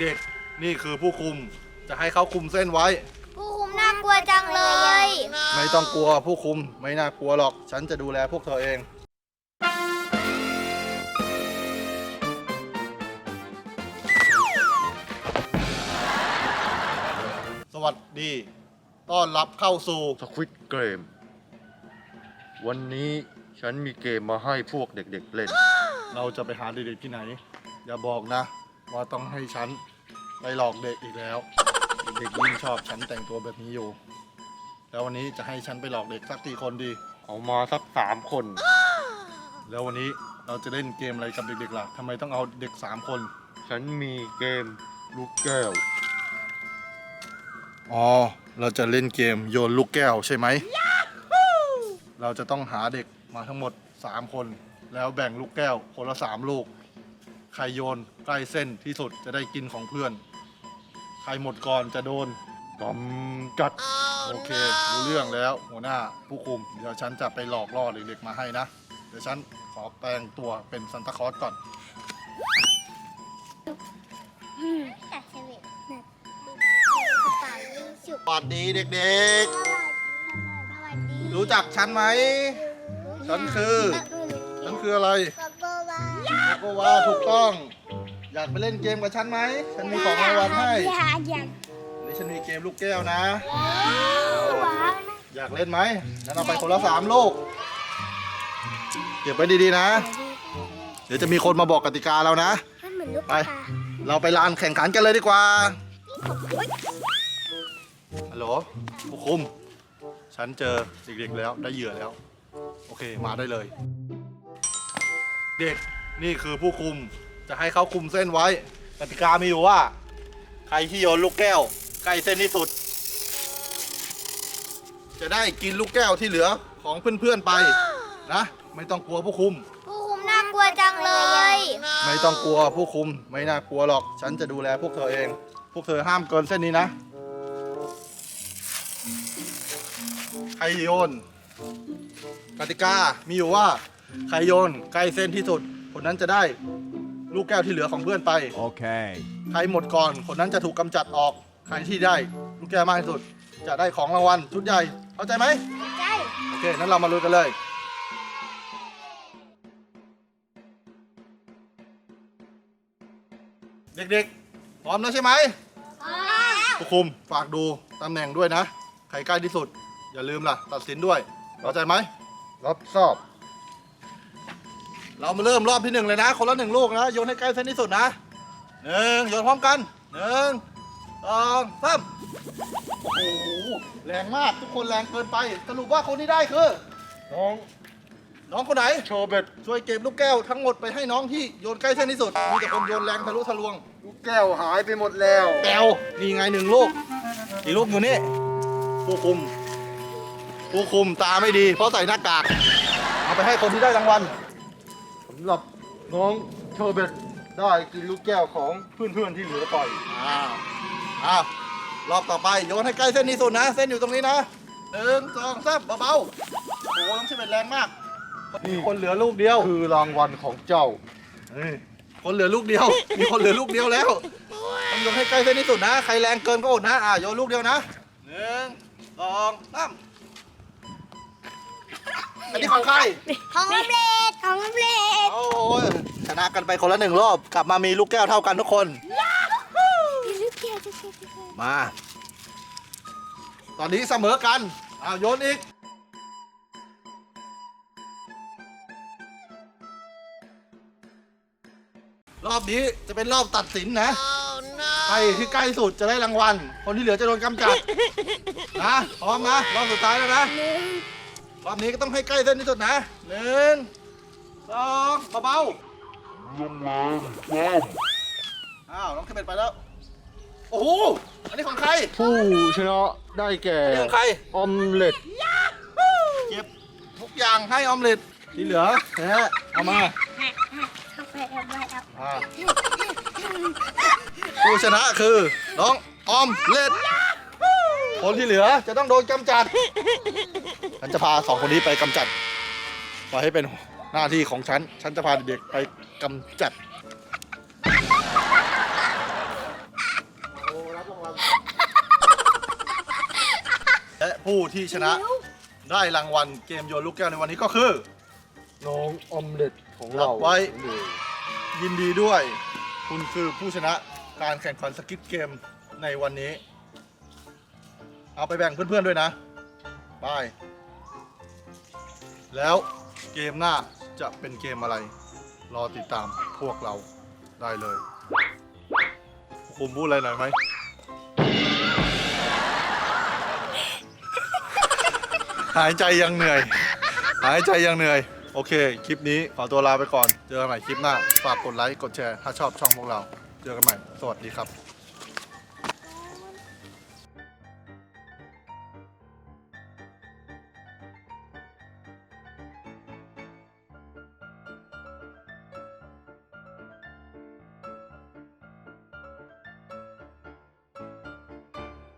เด็กๆนี่คือผู้คุมจะให้เขาคุมเส้นไว้ ผู้คุมน่ากลัวจังเลย ไม่ต้องกลัวผู้คุมไม่น่ากลัวหรอก ฉันจะดูแลพวกเธอเอง สวัสดี ต้อนรับเข้าสู่ สควิตเกม วันนี้ฉันมีเกมมาให้พวกเด็กๆเล่น เราจะไปหาเด็กๆที่ไหน อย่าบอกนะ ว่าต้องให้ฉันไปหลอกเด็กอีกแล้ว เด็กยิ่งชอบฉันแต่งตัวแบบนี้อยู่ แล้ววันนี้จะให้ฉันไปหลอกเด็กสักกี่คนดี เอามาสักสามคน แล้ววันนี้เราจะเล่นเกมอะไรกับเด็กๆล่ะทำไมต้องเอาเด็กสามคน ฉันมีเกมลูกแก้ว อ๋อ เราจะเล่นเกมโยนลูกแก้วใช่ไหม เราจะต้องหาเด็กมาทั้งหมด 3 คน แล้วแบ่งลูกแก้วคนละ 3 ลูก ใครโยนใกล้เส้นที่สุดจะได้กินของเพื่อน ใครหมดก่อนจะโดนกำจัด โอเครู้เรื่องแล้ว หัวหน้าผู้คุม เดี๋ยวฉันจะไปหลอกล่อเด็กๆมาให้นะ เดี๋ยวฉันขอแปลงตัวเป็นซันตาคลอสก่อนแต่เซเว่นแบบกระเป๋ายิงฉุบสวัสดีเด็กสวัสดีๆ รู้จักฉันไหม ฉันคือ ฉันคืออะไรโกโกวา โกว่าถูกต้อง อยากไปเล่นเกมกับฉันไหม ฉันมีของรางวัลให้อยากอยากนี่ฉันมีเกมลูกแก้วนะ ว้าวนะอยากเล่นไหมงั้นเอาไปคนละสามลูก เก็บไว้ดีๆนะ เดี๋ยวจะมีคนมาบอกกติกาเรานะ มันเหมือนลูกไป ตาเราไปลานแข่งขันกันเลยดีกว่า ฮัลโหลผู้คุม ฉันเจอเด็กๆแล้วได้เหยื่อแล้ว โอเค มาได้เลย เด็ก นี่คือผู้คุมจะให้เขาคุมเส้นไว้กติกามีอยู่ว่า ใครที่โยนลูกแก้วใกล้เส้นที่สุด จะได้กินลูกแก้วที่เหลือของเพื่อนๆไปนะ ไม่ต้องกลัวผู้คุม ผู้คุมน่ากลัวจังเลย ไม่ต้องกลัวผู้คุมไม่น่ากลัวหรอก ฉันจะดูแลพวกเธอเอง พวกเธอห้ามเกินเส้นนี้นะใครโยนกติกามีอยู่ว่าใครโยนใกล้เส้นที่สุด คนนั้นจะได้ลูกแก้วที่เหลือของเพื่อนไป Okay. ใครหมดก่อน คนนั้นจะถูกกำจัดออก ใครที่ได้ลูกแก้วมากที่สุด จะได้ของรางวัลชุดใหญ่ เข้าใจไหมใช่โอเค นั้นเรามาลุยกันเลย เด็กๆ พร้อมแล้วใช่ไหมผู้คุม ฝากดูตำแหน่งด้วยนะ ใครใกล้ที่สุด อย่าลืมล่ะ ตัดสินด้วย เข้าใจไหม รับทราบ เรามาเริ่มรอบที่หนึ่งเลยนะ คนละหนึ่งลูกนะ โยนให้ใกล้เส้นที่สุดนะหนึ่งโยนพร้อมกันหนึ่งสองสามโอ้โหแรงมากทุกคนแรงเกินไปสรุปว่าคนที่ได้คือ น้องน้องคนไหน โชเบตช่วยเก็บลูกแก้วทั้งหมดไปให้น้องที่โยนใกล้เส้นที่สุด มีแต่คนโยนแรงทะลุทะลวง ลูกแก้วหายไปหมดแล้วแปวนี่ไงหนึ่งลูก อีกลูกอยู่นี่ผู้คุม ผู้คุมตาไม่ดี เพราะใส่หน้ากาก เอาไปให้คนที่ได้รางวัล สำหรับน้องโชเบตได้กินลูกแก้วของเพื่อนๆที่เหลือไปอ้าวอ้าวรอบต่อไปโยนให้ใกล้เส้นที่สุดนะ เส้นอยู่ตรงนี้นะหนึ่งสองสามเบาๆโอ้โหน้องชิบเป็นแรงมาก มีคนเหลือลูกเดียว คือรางวัลของเจ้าเฮ้ยคนเหลือลูกเดียว มีคนเหลือลูกเดียวแล้วต้องโยนให้ใกล้เส้นที่สุดนะ ใครแรงเกินก็อดนะ อ่าโยนลูกเดียวนะหนึ่งสองสาม อันนี้ของใครของออมเล็ตของออมเล็ตโอ้ยชนะกันไปคนละหนึ่งรอบกลับมามีลูกแก้วเท่ากันทุกคน ลูกแก้วลูกแก้วลูกแก้วมา ตอนนี้เสมอกันอ้าวโยนอีกรอบนี้จะเป็นรอบตัดสินนะใครที่ใกล้สุดจะได้รางวัล คนที่เหลือจะโดนกำจัด นะ พร้อมนะ รอบสุดท้ายแล้วนะ หนึ่ง รอบนี้ก็ต้องให้ใกล้เส้นที่สุดนะหนึ่งสองเบาๆลงมาอ้าวน้องเคเบตไปแล้ว โอ้โหอันนี้ของใครผู้ชนะได้แก่อันนี้ของใคร ออมเล็ตเก็บทุกอย่างให้ออมเล็ตที่เหลือแพ้เอามาเอาไปเอาไปเอาอ่าผู้ชนะคือน้องออมเล็ตคนที่เหลือจะต้องโดนกำจัด ฉันจะพาสองคนนี้ไปกำจัดปล่อยให้เป็นหน้าที่ของฉัน ฉันจะพาเด็กไปกำจัดและผู้ที่ชนะได้รางวัลเกมโยนลูกแก้วในวันนี้ก็คือ น้องอมเล็ตของเราไว้ ยินดีด้วย คุณคือผู้ชนะการแข่งขันสกิทเกมในวันนี้ เอาไปแบ่งเพื่อนๆด้วยนะบาย แล้วเกมหน้าจะเป็นเกมอะไร รอติดตามพวกเราได้เลยคุณพูดอะไรหน่อยไหม หายใจยังเหนื่อย หายใจยังเหนื่อย โอเค คลิปนี้ขอตัวลาไปก่อน เจอกันใหม่คลิปหน้า ฝากกดไลค์ กดแชร์ ถ้าชอบช่องพวกเรา เจอกันใหม่ สวัสดีครับ